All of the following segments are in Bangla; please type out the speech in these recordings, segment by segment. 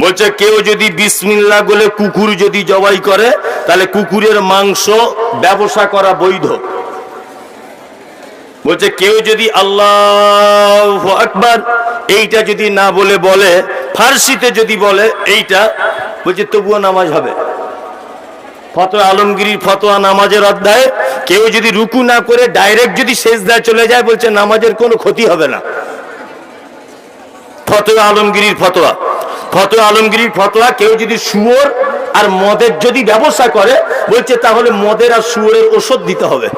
বলছে, কেউ যদি বিসমিল্লা বলে কুকুর যদি জবাই করে, তাহলে কুকুরের মাংস ব্যবসা করা বৈধ। বলছে, কেউ যদি আল্লাহ আকবার এইটা যদি না বলে বলে, ফার্সিতে যদি বলে এইটা, বলছে, তবুও নামাজ হবে। ফতোয়া, আলমগীরির ফতোয়া নামাজের অধ্যায়ে, কেউ যদি রুকু না করে ডাইরেক্ট যদি শেষদায় চলে যায়, বলছে, নামাজের কোনো ক্ষতি হবে না। ফতোয়া, আলমগীরির ফতোয়া। ফতোয়া, আলমগীরির ফতোয়া, কেউ যদি শুয়োর আর মদের যদি ব্যবসা করে, বলছে তাহলে মদের আর শুয়োরের ওষুধ দিতে হবে।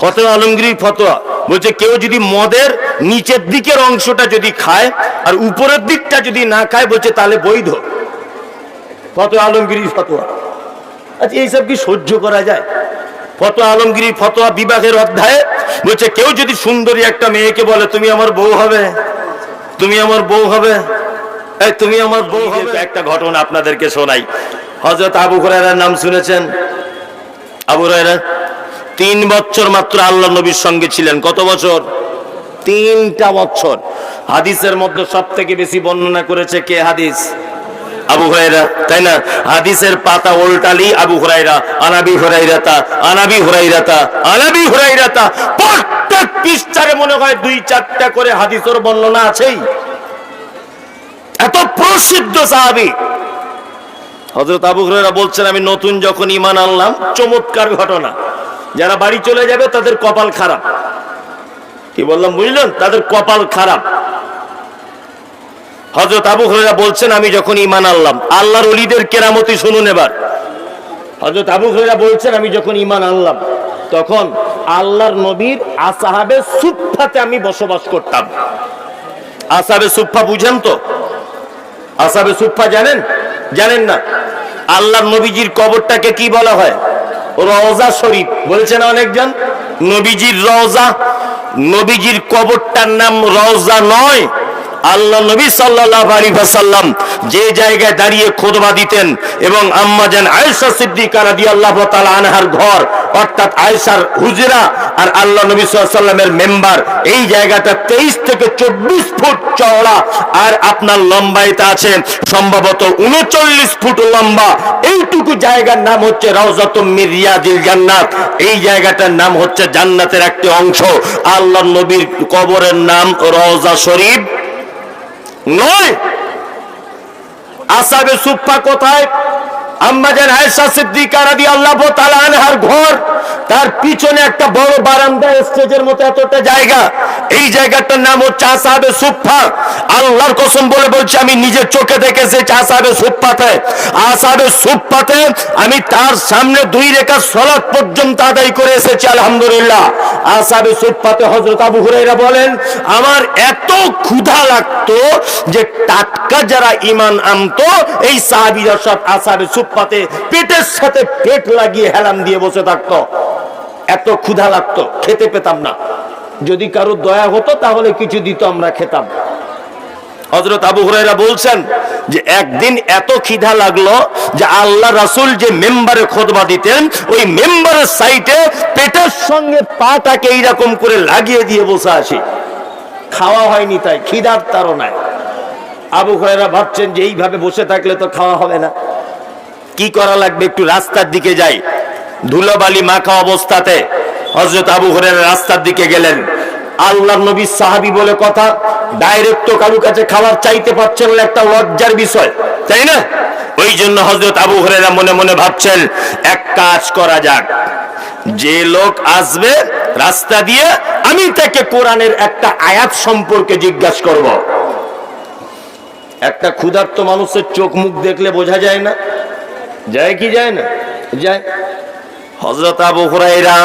ফতোয়া, আলমগীরির ফতোয়া, বলছে কেউ যদি মদের নিচের দিকের অংশটা যদি খায় আর উপরের দিকটা যদি না খায়, বলছে তাহলে বৈধ। ফতোয়া, আলমগীরির ফতোয়া। আচ্ছা এইসব কি সহ্য করা যায়? ফতোয়া, আলমগীরির ফতোয়া বিবাহের অধ্যায়ে বলছে, কেউ যদি সুন্দরী একটা মেয়েকে বলে, তুমি আমার বউ হবে? তুমি আমার বউ হবে? এই তুমি আমার বউ হবে? একটা ঘটনা আপনাদেরকে শোনাই। হজরত আবু হুরায়রার নাম শুনেছেন? আবু হুরায়রা তিন বছর মাত্র আল্লাহ নবীর সঙ্গে ছিলেন। কত বছর? তিনটা বছর। হাদিসের মধ্যে সব থেকে বেশি বর্ণনা করেছে কে হাদিস? আবু হুরাইরা তাই না? হাদিসের পাতা উল্টালি আবু হুরাইরা আনাবি হুরাইরাতা আনাবি হুরাইরাতা আনাবি হুরাইরাতা প্রত্যেক পৃষ্ঠারে মনে হয় দুই চারটা করে হাদিসের বর্ণনা আছেই। এত প্রসিদ্ধ সাহাবী। হযরত আবু হুরাইরা বলছেন, আমি নতুন যখন ঈমান আনলাম, চমৎকার ঘটনা। যারা বাড়ি চলে যাবে, তাদের কপাল খারাপ। কি বললাম, বুঝলেন? তাদের কপাল খারাপ। হজরত আবু হরেরা বলছেন, আমি যখন ইমান আনলাম, আল্লাহর অলিদের কেরামতি শুনুন এবার। হজরত আবু হরেরা বলছেন, আমি যখন ইমান আনলাম, তখন আল্লাহর নবীর আসাহাবে সুফাতে আমি বসবাস করতাম। আসাবে সুফা বুঝেন তো? আসাবে সুফা জানেন? জানেন না? আল্লাহর নবীজির কবরটাকে কি বলা হয়? রওজা শরীফ। বলছেন অনেকজন? নবীজির রওজা, নবীজির কবরটার নাম রওজা নয়। আল্লাহ নবী সাল্লাল্লাহু আলাইহি ওয়াসাল্লাম যে জায়গায় দাঁড়িয়ে খুতবা দিতেন এবং আম্মা জান আয়েশা সিদ্দিকা রাদিয়াল্লাহু তাআলা আনহার ঘর, অর্থাৎ আয়েশার হুজরা আর আল্লাহ নবী ওয়াসাল্লামের মেম্বার, এই জায়গাটা 23 থেকে 24 ফুট চওড়া আর আপনার লম্বাইতে আছে সম্ভবত 39 ফুট লম্বা। এইটুকু জায়গার নাম হচ্ছে রাউজাতুম মির রিয়াদিল জান্নাত। এই জায়গাটার নাম হচ্ছে জান্নাতের একটি অংশ। আল্লাহ নবীর কবরের নাম রওজা শরীফ। নয়। আসাবে সুপ্পা কোথায়? সুফা আমি নিজের চোখে দেখেছি আসাবে সুফাতে আসাবে সুফাতে আমি তার সামনে দুই রেখা সলাৎ পর্যন্ত আদায় করে এসেছি, আলহামদুলিল্লাহ। আসাবে সুফাতে হযরত আবু হুরায়রা বলেন, আমার এত ক্ষুধা লাগতো যে টাটকা যারা ঈমান আনতো, এই সাহাবীরা সব আসাবে সুফাতে পেটের সাথে পেট লাগিয়ে হেলাম দিয়ে বসে থাকতো। এত ক্ষুধা লাগতো, খেতে পেতাম না। যদি কারও দয়া হতো, তাহলে কিছু দিত, আমরা খেতাম। হজরত আবু হুরাইরা বলছেন যে, একদিন এত খিদা লাগল যে আল্লাহ রাসূল যে মেম্বারে খোদবা দিতেন, ওই মেম্বারের সাইটে পেটের সঙ্গে পাটাকে এইরকম করে লাগিয়ে দিয়ে বসে আসি। খাওয়া হয়নি তাই, খিদার তাড়নায়। আবু হুরাইরা ভাবছেন যে, এইভাবে বসে থাকলে তো খাওয়া হবে না। কি করা লাগবে? একটু রাস্তার দিকে যাই। ধুলোবালি মাখা অবস্থাতে হজরত আবু হরের রাস্তার দিকে গেলেন। আল্লাহ নবী সাহাবি বলে কথা, ডাইরেক্ট তো কারু কাছে খাবার চাইতে পারছেন একটা লজ্জার বিষয়। তাই না? ওই জন্য হজরত আবু হরেরা মনে মনে ভাবছেন, এক কাজ করা যাক। যে লোক আসবে রাস্তা দিয়ে, আমি তাকে কোরআনের একটা আয়াত সম্পর্কে জিজ্ঞাসা করব। একটা ক্ষুধার্ত মানুষের চোখ মুখ দেখলে বোঝা যায় না। যায় কি যায় না? যায়। হজরত আবু হুরাইরা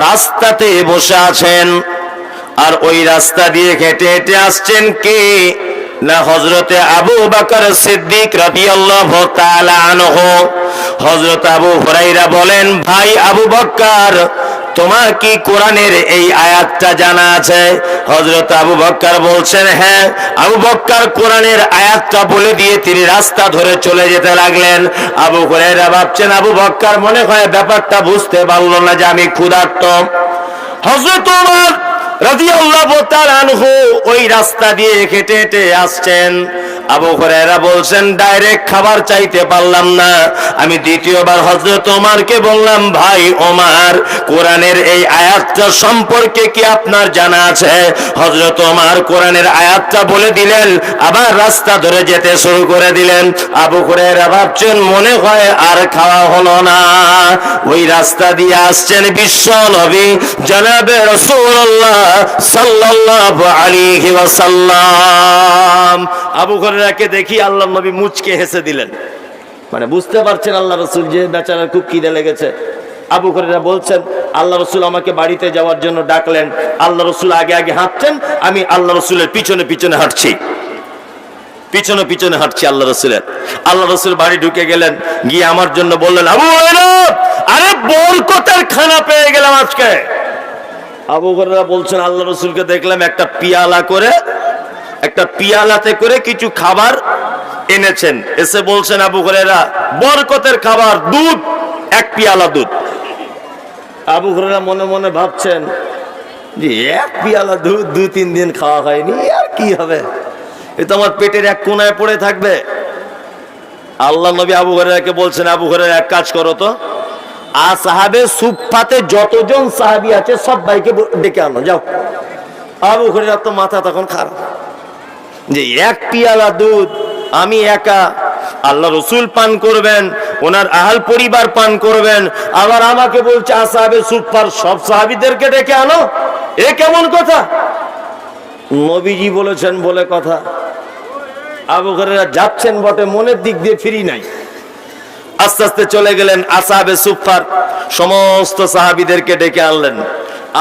রাস্তাতে বসে আছেন আর ওই রাস্তা দিয়ে হেঁটে হেঁটে আসছেন কে? না হজরতে আবু বাকর সিদ্দিক রাদিয়াল্লাহু তাআলা আনহু। হযরত আবু হুরাইরা বলেন, ভাই আবু বকর, তোমার কি কোরআনের এই আয়াতটা জানা আছে? হযরত আবু বকর বলছেন হ্যাঁ আবু বকর কোরআনের আয়াতটা বলে দিয়ে তিনি রাস্তা ধরে চলে যেতে লাগলেন। আবু হুরাইরা ভাবছেন, আবু বকর মনে হয় ব্যাপারটা বুঝতে পারল না যে আমি ক্ষুধার্ত। হযরত ওমর ওই রাস্তা দিয়ে হেঁটে হেঁটে আসছেন। আবু বলছেন, ডাইরেক্ট খাবার চাইতে পারলাম না। আমি দ্বিতীয়বার হযরত ওমরকে বললাম, ভাই ওমার, কোরআনের এই আয়াতটা সম্পর্কে কি আপনার জানা আছে? হযরত ওমর কোরআনের আয়াতটা বলে দিলেন, আবার রাস্তা ধরে যেতে শুরু করে দিলেন। আবু হুরায়রা ভাবছেন, মনে হয় আর খাওয়া হলো না। ওই রাস্তা দিয়ে আসছেন বিশ্ব নবী, জনাবে রাসূলুল্লাহ। সাল্লাল্লাহু আলাইহি ওয়াসাল্লাম। আবু হুরায়রাকে দেখি আল্লাহ নবী মুচকে হেসে দিলেন। মানে বুঝতে পারছেন আল্লাহ রসুল যে বেচারার খুব খিদে লেগেছে। আবু হরেরা বলছেন, আল্লাহ রসুল আমাকে বাড়িতে যাওয়ার জন্য ডাকলেন। আল্লাহ রসুল আগে আগে হাঁটছেন, আমি আল্লাহ রসুলের পিছনে পিছনে হাঁটছি। পিছনে পিছনে হাঁটছি আল্লাহ রসুলের। আল্লাহ রসুল বাড়ি ঢুকে গেলেন, গিয়ে আমার জন্য বললেন, আবু আরে বরকতের খানা পেয়ে গেলাম আজকে। আবু হরেরা বলছেন, আল্লাহ রসুলকে দেখলাম একটা পিয়ালা করে, একটা পিয়ালাতে করে কিছু খাবার এনেছেন। এসে বলছেন, আবু হরেরা বরকতের খাবার, দুধ, এক পিয়ালা দুধ। আবু হরেরা মনে মনে ভাবছেন, যে এক পিয়ালা দুধ দু তিন দিন খাওয়া হয়নি, আর কি হবে? এ তো আমার পেটের এক কোনায় পড়ে থাকবে। আল্লাহ নবী আবু হরেরাকে বলছেন, আবু হরেরা এক কাজ করো তো। আর সুফাতে যতজন সাহাবি আছে সব ভাইকে ডেকে আনো, যাও। আবু হরেরা তো মাথা তখন খারাপ। যে এক পিয়ালা দুধ, আমি একা। আল্লাহ রসুল পান করবেন, ওনার আহাল পরিবার পান করবেন। আবার আমাকে বলছে আসাবে সুপার সব সাহাবিদেরকে ডেকে আনো। এ কেমন কথা? নবীজি বলেছেন বলে কথা। আবু ঘরেরা যাচ্ছেন বটে, মনের দিক দিয়ে ফিরি নাই। আস্তে আস্তে চলে গেলেন আসাবে সুফার সমস্ত সাহাবিদেরকে ডেকে আনলেন।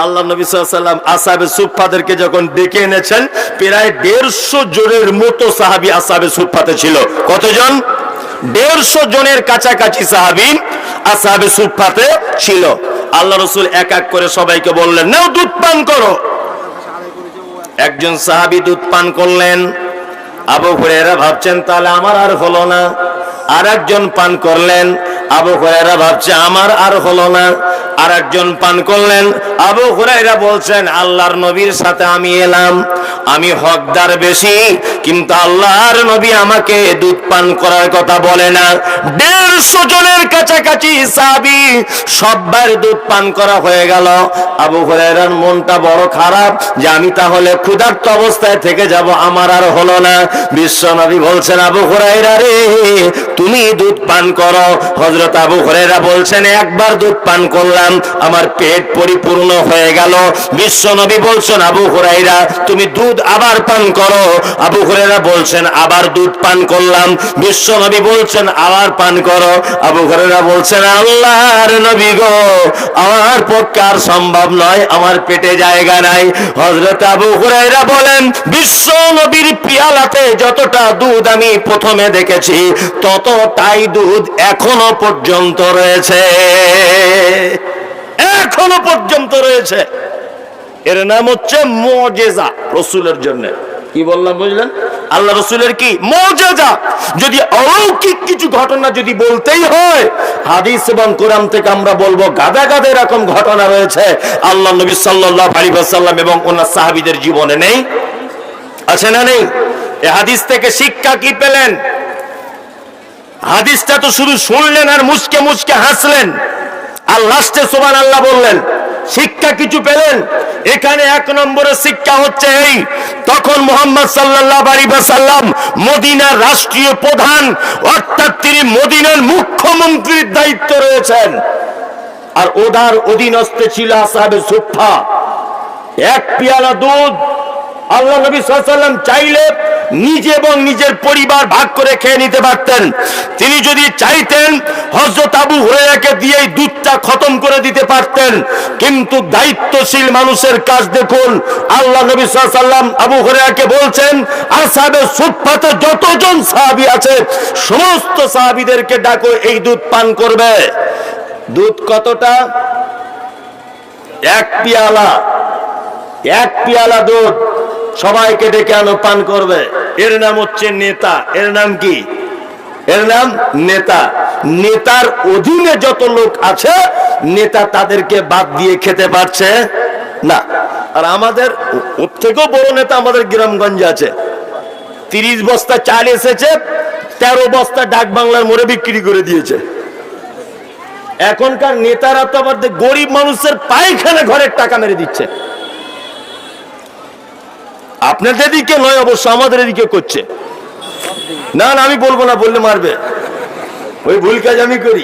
আল্লাহ নবী সাল্লাম আসাবে সুফাদেরকে যখন ডেকে এনেছেন, প্রায় দেড়শো জনের মতো সাহাবি আসাবে সুফাতে ছিল। কতজন? দেড়শো জনের কাছাকাছি সাহাবি আসাবে সুফাতে ছিল। আল্লাহ রসুল এক এক করে সবাইকে বললেন, নাও দুধ পান করো। একজন সাহাবি দুধ পান করলেন। আবু হুরেরা ভাবছেন, তাহলে আমার আর হলো না। আর একজন পান করলেন আবু হুরায়রা ভাবছে, আমার আর হলো না। আর একজন পান করলেন, আবু হুরায়রা বলছেন, আল্লাহর নবীর সাথে আমি এলাম। আমি হকদার বেশি, কিন্তু আল্লাহর নবী আমাকে দুধ পান করার কথা বলে না। দেড়শো জনের কাছাকাছি সাবি সববার দুধ পান করা হয়ে গেল। আবু হুরায়রার মনটা বড় খারাপ যে আমি তাহলে ক্ষুধার্ত অবস্থায় থেকে যাব, আমার আর হলো না। বিশ্ব নবী বলছেন, আবু হুরায়রা রে, তুমি দুধ পান করো। হজরত আবু হুরায়রা বলছেন, একবার দুধ পান করলাম, আমার পেট পরিপূর্ণ হয়ে গেল। বিশ্ব নবী বলছেন, আবু হুরায়রা, তুমি দুধ আবার পান করো। আবু হুরায়রা বলছেন, আবার দুধ পান করলাম। বিশ্ব নবী বলছেন, আবার পান করো। আবু হুরায়রা বলছেন, আল্লাহর নবী গো, আমার পক্ষে আর সম্ভব নয়, আমার পেটে জায়গা নাই। হযরত আবু হুরায়রা বলেন, বিশ্ব নবীর পিয়ালাতে যতটা দুধ আমি প্রথমে দেখেছি, ততটাই দুধ এখনও পর্যন্ত রয়েছে। এখনও পর্যন্ত রয়েছে। এর নাম হচ্ছে মজেজা রসুলের জন্য। কি বললাম, বুঝলেন? আল্লাহ রসুলের কি? মজেজা। যদি অলৌকিক কিছু ঘটনা যদি বলতেই হয়, হাদিস এবং কোরআন থেকে আমরা বলব, গাদা গাদা এরকম ঘটনা রয়েছে। আল্লাহ নবী সাল্লাল্লাহু আলাইহি ওয়াসাল্লাম এবং ওনার সাহাবীদের জীবনে নেই। আছে না নেই? এ হাদিস থেকে শিক্ষা কি পেলেন? হাদিসটা তো শুধু শুনলেন আর মুচকে মুচকে হাসলেন। আর লাস্টে সোমান আল্লাহ বললেন, শিক্ষা কিছু পেলেন? এখানে এক নম্বরের শিক্ষা হচ্ছে এই, তখন মোহাম্মদ সাল্লাহ সাল্লাম মদিনার রাষ্ট্রীয় প্রধান, অর্থাৎ তিনি মদিনার মুখ্যমন্ত্রীর দায়িত্ব রয়েছেন। আর ওদার অধীনস্থে ছিল আসাবে সুফা এক পিয়ালা দুধ আল্লাহ নবী সাল্লাম চাইলে নিজে এবং নিজের পরিবার ভাগ করে খেয়ে নিতে পারতেন। তিনি যদি চাইতেন হজরত আবু হুরায়রাকে দিয়ে এই দুধটা খতম করে দিতে পারতেন। কিন্তু দায়িত্বশীল মানুষের কাজ দেখুন, আল্লাহ নবী সাল্লাম আবু হুরায়রাকে বলছেন আর আসাবে সুফাতে যতজন সাহাবী আছে, সমস্ত সাহাবীদেরকে ডাকো, এই দুধ পান করবে। দুধ কতটা? এক পিয়ালা। এক পিয়ালা দুধ। সবাইকে ডেকে আনো, পান করবে। এর নাম হচ্ছে নেতা। এর নাম কি? এর নাম নেতা। নেতার অধীনে যত লোক আছে, নেতা তাদেরকে বাদ দিয়ে খেতে পারছে না। আর আমাদের ওর বড় নেতা আমাদের গ্রামগঞ্জে আছে। তিরিশ বস্তা চাল এসেছে, তেরো বস্তা ডাক বাংলার মোড়ে বিক্রি করে দিয়েছে। এখনকার নেতারা তো দেখ গরিব মানুষের পায়খানা ঘরের টাকা মেরে দিচ্ছে। আপনাদের দিকে নয় অবশ্য, আমাদের এদিকে করছে। না না, আমি বলব না, বললে মারবে। ওই ভুল কাজ আমি করি।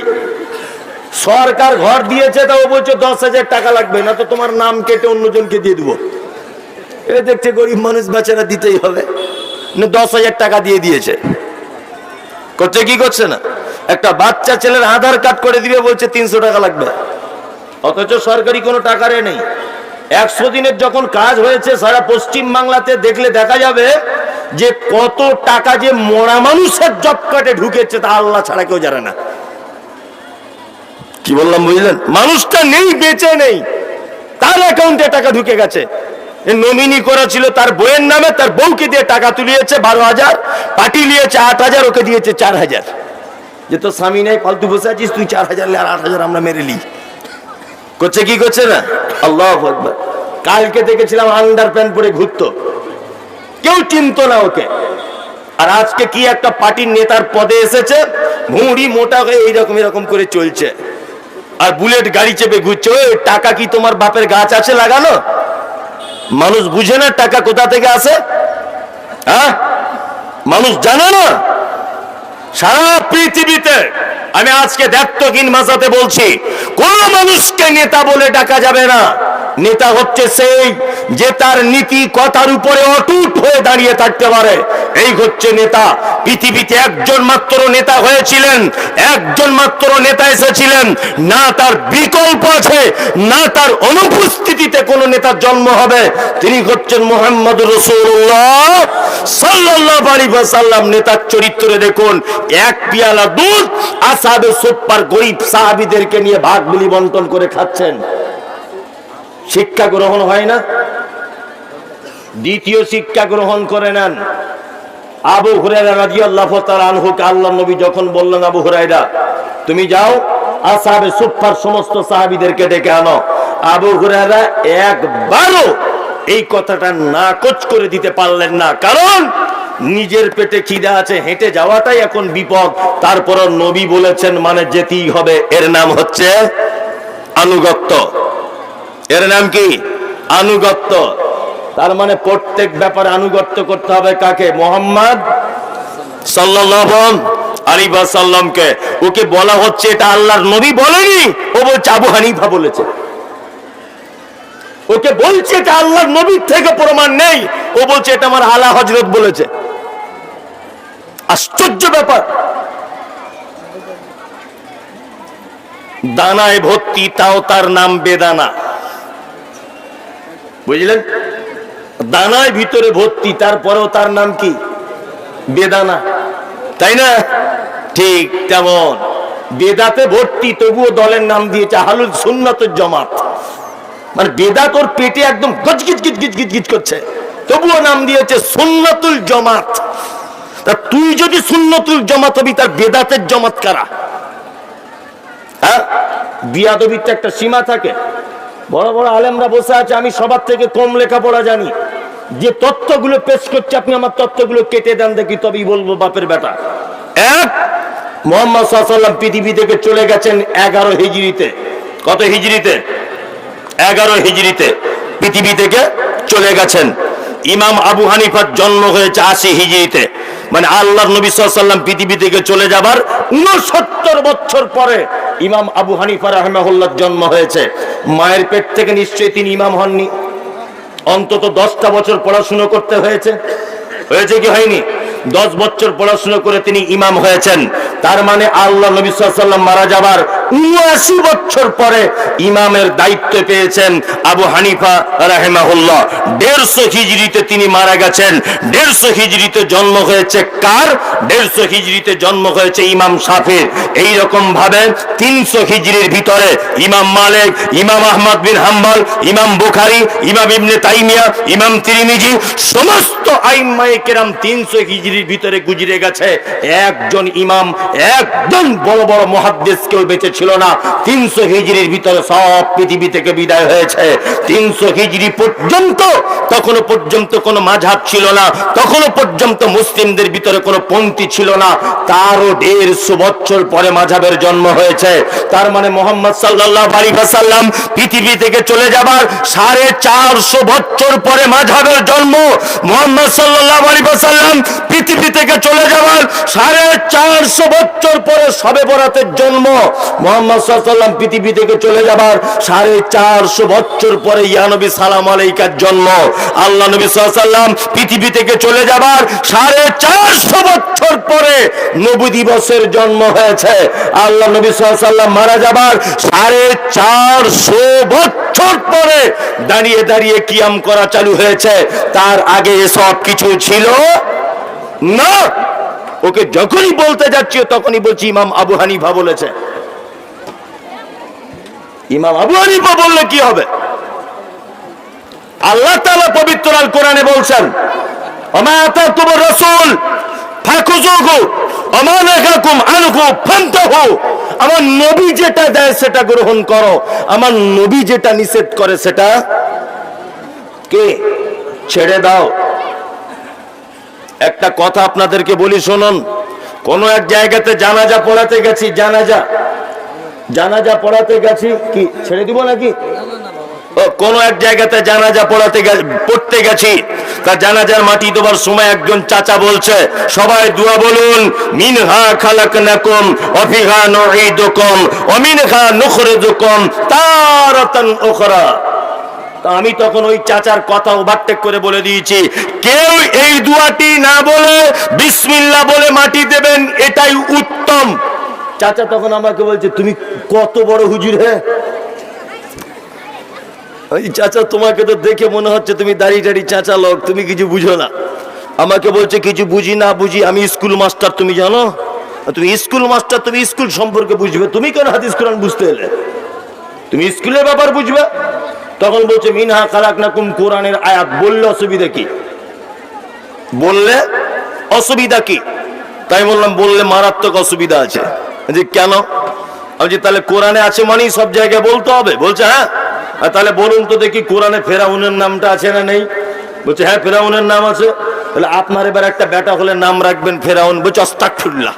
সরকার ঘর দিয়েছে তা ও বলছে দশ হাজার টাকা লাগবে, না তো তোমার নাম কেটে অন্যজনকে দিয়ে দিব। এ দেখছে গরিব মানুষ বেচারা দিতেই হবে। দশ হাজার টাকা দিয়ে দিয়েছে। করছে কি করছে না? একটা বাচ্চা ছেলের আধার কার্ড করে দিবে, বলছে তিনশো টাকা লাগবে। অথচ সরকারি কোনো টাকারে নেই। একশো দিনের যখন কাজ হয়েছে সারা পশ্চিম বাংলাতে দেখলে দেখা যাবে যে কত টাকা যে মরা মানুষের জব কার্ডে ঢুকেছে তা আল্লাহ ছাড়া কেউ জানে না। কি বললাম বুঝলেন? মানুষটা নেই বেঁচে নেই। তার অ্যাকাউন্টে টাকা ঢুকে গেছে। নমিনি করা ছিল তার বইয়ের নামে তার বউকে দিয়ে টাকা তুলিয়েছে বারো হাজার পার্টি নিয়েছে আট হাজার ওকে দিয়েছে চার হাজার। যে তোর স্বামী নেই ফালতু বসে আছিস তুই চার হাজার আর আট হাজার আমরা মেরে লি করছে কি করছে না? আল্লাহ কালকে দেখেছিলাম আন্ডার প্যান্ট পরে ঘুরতো। কেউ চিনতো না ওকে। আর আজকে কি একটা পার্টির নেতার পদে এসেছে ভুঁড়ি মোটা হয়ে এইরকম এরকম করে চলছে। আর বুলেট গাড়ি চেপে ঘুরছে, ওই টাকা কি তোমার বাপের গাছ আছে লাগানো? মানুষ বুঝে না টাকা কোথা থেকে আসে। হ্যাঁ? মানুষ জানে না। সারা পৃথিবীতে আমি আজকে দেবতকিন ভাষাতে বলছি, কোন মানুষকে নেতা বলে ডাকা যাবে না। নেতা হচ্ছে সেই যে তার নীতি কথার উপরে অটুট হয়ে দাঁড়িয়ে থাকতে পারে। এই হচ্ছে নেতা। পৃথিবীতে একজন মাত্র নেতা হয়েছিলেন, একজন মাত্র নেতা এসেছিলেন। না তার বিকল্প আছে, না তার অনুপস্থিতিতে কোন নেতার জন্ম হবে। তিনি হচ্ছেন মোহাম্মদ রসুল্লাহ সাল্লাহ আলী সাল্লাম নেতার চরিত্রে দেখুন, এক পিয়ালা দুধ আসাবে সুপার গরিব সাহাবিদেরকে নিয়ে ভাগ বিলি বন্টন করে খাচ্ছেন। শিক্ষা গ্রহণ হয় না? দ্বিতীয় শিক্ষা গ্রহণ করে নেন। আবু হুরায়রা রাদিয়াল্লাহু তাআলা আনহুকে আল্লাহ নবী যখন বললেন, আবু হুরায়রা, তুমি যাও আসহাবে সুফার সমস্ত সাহাবীদেরকে ডেকে আনো। আবু হুরায়রা একবারও এই কথাটা নাকচ করে দিতে পারলেন না। কারণ নিজের পেটে খিদা আছে, হেঁটে যাওয়াটাই এখন বিপদ। তারপর নবী বলেছেন মানে যেতেই হবে। এর নাম হচ্ছে আনুগত্য। এর নাম কি? আনুগত্য। তার মানে প্রত্যেক ব্যাপারে আনুগত্য করতে হবে কাকে? মোহাম্মদ সাল্লাল্লাহু আলাইহি ওয়াসাল্লামকে। ওকে বলা হচ্ছে এটা আল্লাহর নবী বলেনি, ও বলছে আবু হানিফা বলেছে। ওকে বলছে এটা আল্লাহর নবীর থেকে প্রমাণ নেই, ও বলছে এটা আমার আলা হজরত বলেছে। আশ্চর্য ব্যাপার। দানায় ভর্তি, তাও তার নাম বেদানা। বুঝলেন? দানায় ভিতরে ভর্তি, তারপরেও তার নাম কি? বেদানা। তাই না? ঠিক তেমন। বেদাতে ভর্তি, তবুও দলের নাম দিয়েছে হালুল সুন্নতের জমাত। মানে বেদা তোর পেটে একদম গজগিজ গিজ গিজ গিজ গিজ করছে। তবুও নাম দিয়েছে সুন্নতুল জমাত। তা তুই যদি সুন্নতুল জমাত হবি, তার বেদাতের জমাত কারা? হ্যাঁ? বিয়াদবির তো একটা সীমা থাকে। বড় বড় আলেমরা বসে আছে, আমি সবার থেকে কম লেখাপড়া জানি। যে তথ্যগুলো পেশ করছে, আপনি আমার তথ্যগুলো কেটে দেন দেখি, তবেই বলব বাপের বেটা। এক, মোহাম্মদ সাল্লাম পৃথিবী থেকে চলে গেছেন এগারো হিজড়িতে। কত হিজড়িতে? এগারো হিজড়িতে পৃথিবী থেকে চলে গেছেন। ইমাম আবু হানিফার জন্ম হয়েছে আশি হিজড়িতে। মানে আল্লাহ নবী সাল্লাম পৃথিবী থেকে চলে যাবার উনসত্তর বছর পরে ইমাম আবু হানিফা রহমাহুল্লার জন্ম হয়েছে। মায়ের পেট থেকে নিশ্চয়ই তিনি ইমাম হননি। অন্তত দশটা বছর পড়াশুনো করতে হয়েছে। হয়েছে কি হয়নি? দশ বছর পড়াশুনো করে তিনি ইমাম হয়েছেন। তার মানে আল্লাহ নবী সাল্লাম মারা যাবার উনআশি বছর পরে ইমামের দায়িত্ব পেয়েছেন আবু হানিফা রাহেমাহুল্লাহ। দেড়শো হিজড়িতে তিনি মারা গেছেন। দেড়শো হিজড়িতে জন্ম হয়েছে কার? দেড়শো হিজড়িতে জন্ম হয়েছে ইমাম সাফির এই ভাবে তিনশো হিজড়ির ভিতরে ইমাম মালিক, ইমাম আহমদ বিন হাম্বল, ইমাম বুখারি, ইমাম ইবনে তাইমিয়া, ইমাম তিরিমিজি, সমস্ত আইম্মায়ে কেরাম তিনশো হিজড়ির ভিতরে গুজরে গেছে। একজন ইমাম, একজন বড় বড় মহাদ্দেশ কেউ বেঁচে ছিল না। তিনশো হিজড়ির ভিতরে সব পৃথিবী থেকে বিদায় হয়েছে। তিনশো হিজড়ি পর্যন্ত, তখনো পর্যন্ত কোনো মাঝাব ছিল না। তখনো পর্যন্ত মুসলিমদের ভিতরে কোনো পন্থী ছিল না। তারও দেড়শো বছর পরে মাঝাবের জন্ম হয়েছে। তার মানে মোহাম্মদ সাল্লাহ আলী সাল্লাম পৃথিবী থেকে চলে যাবার সাড়ে চারশো বছর পরে মাঝাবের জন্ম মোহাম্মদ সাল্লাহ আলী সাল্লাম পৃথিবী থেকে চলে যাবার সাড়ে চারশো বছর পরে সবে বরাতের জন্ম মোহাম্মদ সাল্লাম পৃথিবী থেকে চলে যাবার সাড়ে চারশো বছর পরে ইয়ানবী সালাম আলাইকার জন্ম। আল্লাহ নবী সাল্লাম পৃথিবী থেকে চলে যাবার সাড়ে চারশো বছর পরে নবী দিবসের জন্ম হয়েছে। আল্লাহ নবী সাল্লাম মারা যাবার সাড়ে চারশো বছর পরে দাঁড়িয়ে দাঁড়িয়ে কিয়াম করা চালু হয়েছে। তার আগে এসব কিছু ছিল না! ওকে যখনই বলতে যাচ্ছি, তখনই বলছি ইমাম আবু হানিফা বলেছে। ইমাম আবু হানিফা বললে কি হবে? আল্লাহ তাআলা পবিত্র আল কোরআনে বলছেন, ওমা আতাকুম রাসূল আমার নবী যেটা দেয়, সেটা গ্রহণ করো। আমার নবী যেটা নিষেধ করে, সেটা কে? ছেড়ে দাও। একটা কথা আপনাদেরকে বলি শুনুন। কোন এক জায়গাতে জানাজা পড়াতে গেছি, জানাজা। জানাজা পড়াতে গেছি, কি, ছেড়ে দিব নাকি? কোন এক জায়গাতে জানাজা পড়াতে পড়তে গেছি। তা জানাজার মাটি দেবার সময় একজন চাচা বলছে, সবাই দোয়া বলুন, মিনহা খালাকনাকুম, অফিহা নুঈদুকুম ওয়া মিনহা নুখরিজুকুম, তারাতান উখরা। আমি তখন ওই চাচার কথা ওভারটেক করে বলে দিয়েছি, কেউ এই দুয়াটি না বলে বিসমিল্লাহ বলে মাটি দেবেন, এটাই উত্তম। চাচা তখন আমাকে বলছে, তুমি কত বড় হুজুর হে? চাচা তোমাকে তো দেখে মনে হচ্ছে তুমি দাড়ি টাড়ি চাচা লোক, তুমি কিছু বুঝো না। আমাকে বলছে, কিছু বুঝি না বুঝি, আমি স্কুল মাস্টার, তুমি জানো? তুমি স্কুল মাস্টার, তুমি স্কুল সম্পর্কে বুঝবে, তুমি কেন হাদিস কোরআন বুঝতে এলে? তুমি স্কুলের ব্যাপার বুঝবে। তখন বলছে মিনহা খালাক নাকুম কোরআনের আয়াত বললে অসুবিধা কি? বললে অসুবিধা কি? তাই বললাম বললে মারাত্মক অসুবিধা আছে। যে কেন? যে তাহলে কোরআনে আছে মানেই সব জায়গায় বলতে হবে। বলছে হ্যাঁ? আর তাহলে বলুন তো দেখি কোরআনে ফেরাউনের নামটা আছে না নেই? বলছে হ্যাঁ ফেরাউনের নাম আছে। তাহলে আপনার এবার একটা বেটা হলে নাম রাখবেন ফেরাউন বলছে অস্তাকফিরুল্লাহ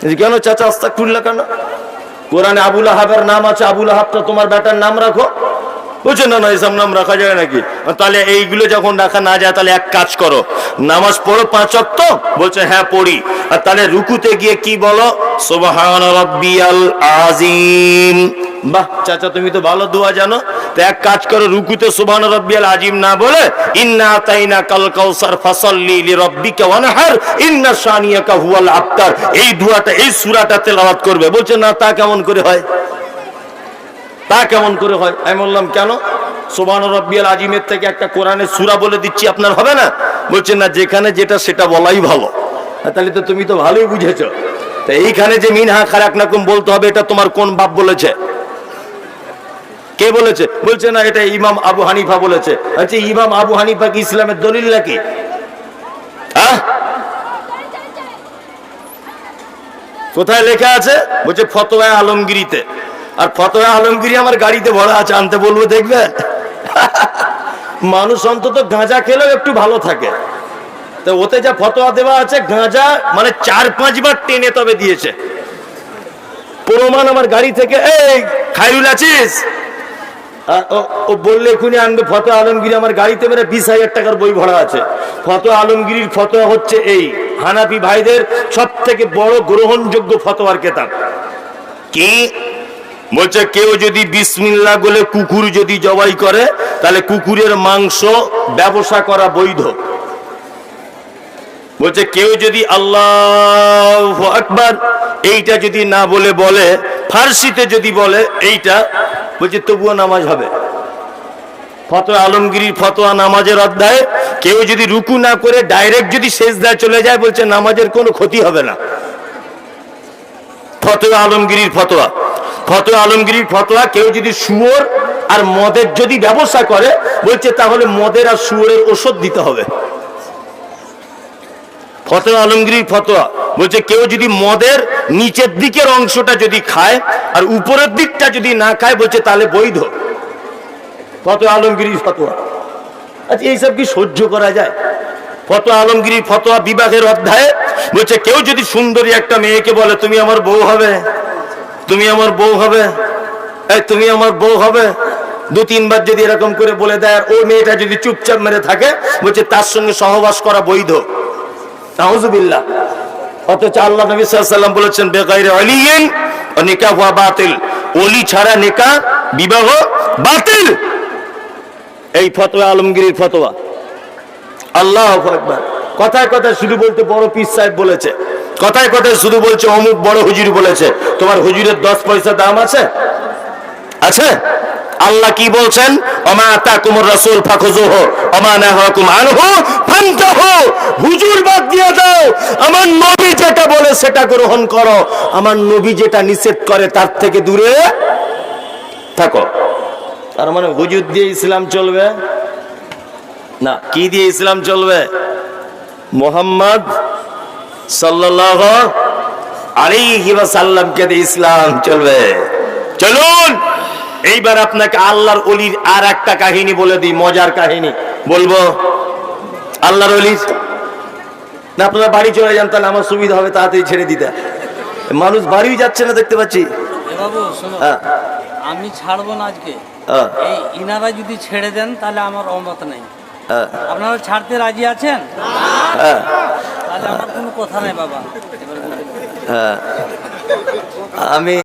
বলছি, কেন চাচা অস্তাকফিরুল্লাহ কেন? কোরআনে আবুল আহাবের নাম আছে আবুল আহাবটা তোমার বেটার নাম রাখো। বলছে না না এসব নাম রাখা যায় নাকি? তাহলে এইগুলো যখন রাখা না যায়, তাহলে এক কাজ করো, নামাজ পড়ো পাঁচ অক্ত, বলছে হ্যাঁ পড়ি। আর তাহলে রুকুতে গিয়ে কি বলো? সুবহান রাব্বিয়াল আজিম বাহ, চাচা, তুমি তো ভালো দোয়া জানো। তো এক কাজ করো, রুকুতে সুবহান রাব্বিয়াল আজিম না বলে, ইন্না তাইনা কাল কাউসার ফাসাল্লি লিরাব্বিকা ওয়ানহার, ইন্না শানিয়াকা হুয়াল আবতার। এই দোয়াটা, এই সূরাটা তেলাওয়াত করবে। বলছে, না, তা কেমন করে হয়? তা কেমন করে হয়? আমি বললাম, কেন? সোবান রব্বিয়াল আজিমের থেকে একটা কোরআনের সুরা বলে দিচ্ছি, আপনার হবে না? বলছেন না, যেখানে যেটা সেটা বলাই ভালো। তাহলে তো তুমি তো ভালোই বুঝেছ। তা এইখানে যে মিনহা খারাক নাকুম বলতে হবে, এটা তোমার কোন বাপ বলেছে? কে বলেছে? বলছে, না, এটা ইমাম আবু হানিফা বলেছে। আচ্ছা ইমাম আবু হানিফা কি ইসলামের দলিল নাকি? হ্যাঁ? কোথায় লেখা আছে? বলছে, ফতোয়া আলমগিরিতে। আর ফতোয়া আলমগিরি আমার গাড়িতে ভরা আছে, আনতে বলব, দেখবে? মানুষ অন্তত গাঁজা খেলেও একটু ভালো থাকে। তো ওতে যা ফতোয়া দেওয়া আছে, গাঁজা মানে চার পাঁচবার টেনে তবে দিয়েছে। প্রমাণ আমার গাড়ি থেকে, এই খাইরুল আছিস? ও- বললে এখনই আনবে ফতো আলমগিরি আমার গাড়িতে মেরে বিশ হাজার টাকার বই ভরা আছে। ফতো আলমগিরির ফতোয়া হচ্ছে এই হানাপি ভাইদের সব থেকে বড় গ্রহণযোগ্য ফতোয়ার কেতাব। কি বলছে, কেউ যদি বিসমিল্লা বলে কুকুর যদি জবাই করে, তাহলে কুকুরের মাংস ব্যবসা করা বৈধ। বলছে, কেউ যদি আল্লাহ আকবার এইটা যদি না বলে বলে, ফার্সিতে যদি বলে এইটা, বলছে, তবুও নামাজ হবে। ফতোয়া, আলমগিরির ফতোয়া নামাজের অধ্যায়, কেউ যদি রুকু না করে ডাইরেক্ট যদি শেষ দেয় চলে যায়, বলছে, নামাজের কোনো ক্ষতি হবে না। ফতোয়া, আলমগিরির ফতোয়া। ফতোয়া, আলমগিরির ফতোয়া, কেউ যদি শুয়োর আর মদের যদি ব্যবসা করে, বলছে তাহলে মদের আর শুয়োরের ওষুধ দিতে হবে। ফতোয়া আলমগীর ফতোয়া, বলছে কেউ যদি মদের নিচের দিকের অংশটা যদি খায় আর উপরের দিকটা যদি না খায়, বলছে তাহলে বৈধ। ফতোয়া আলমগীর ফতোয়া। আচ্ছা এইসব কি সহ্য করা যায়? ফতোয়া আলমগীর ফতোয়া বিবাহের অধ্যায়ে বলছে কেউ যদি সুন্দরী একটা মেয়েকে বলে, তুমি আমার বউ হবে? তুমি আমার বউ হবে? এই, তুমি আমার বউ হবে? দু, তিনবার যদি এরকম করে বলে দেয়, আর ওই মেয়েটা যদি চুপচাপ মেরে থাকে, বলছে তার সঙ্গে সহবাস করা বৈধ। নাউজুবিল্লাহ। অথচ আল্লাহ নবী সাল্লাম বলেছেন, বেগাইরে অলিয়েন নিকা হুয়া বাতিল। অলি ছাড়া নিকা বিবাহ বাতিল। এই ফতোয়া আলমগীর ফতোয়া। আল্লাহ কথায় কথায় শুধু বলতে বড় পীর সাহেব বলেছে। কথায় কথায় শুধু বলছে, অমুক বড় হুজুর বলেছে। তোমার হুজুরের দশ পয়সা দাম আছে? আছে? আল্লাহ কি বলছেন? অমা ফান্তাহু। হুজুর বাদ দাও। আমার নবী যেটা বলে সেটা গ্রহণ করো। আমার নবী যেটা নিষেধ করে তার থেকে দূরে থাকো। তার মানে হুজুর দিয়ে ইসলাম চলবে? না, কি দিয়ে ইসলাম চলবে? মোহাম্মদ ওয়াসাল্লামকে দিয়ে ইসলাম চলবে। চলুন এইবার আপনাকে আল্লাহর অলির আর একটা কাহিনী বলে দিই মজার কাহিনী। বলব আল্লাহর অলির না আপনারা বাড়ি চলে যান তাহলে আমার সুবিধা হবে তাড়াতাড়ি ছেড়ে দিতে। মানুষ বাড়িও যাচ্ছে না দেখতে পাচ্ছি। বাবু শোনো হ্যাঁ। আমি ছাড়বো না আজকে। হ্যাঁ, এই ইনারা যদি ছেড়ে দেন তাহলে আমার অমত নেই। আপনারা ছাড়তে রাজি আছেন? হ্যাঁ, তাহলে আমার কোনো কথা নেই বাবা। হ্যাঁ। আমি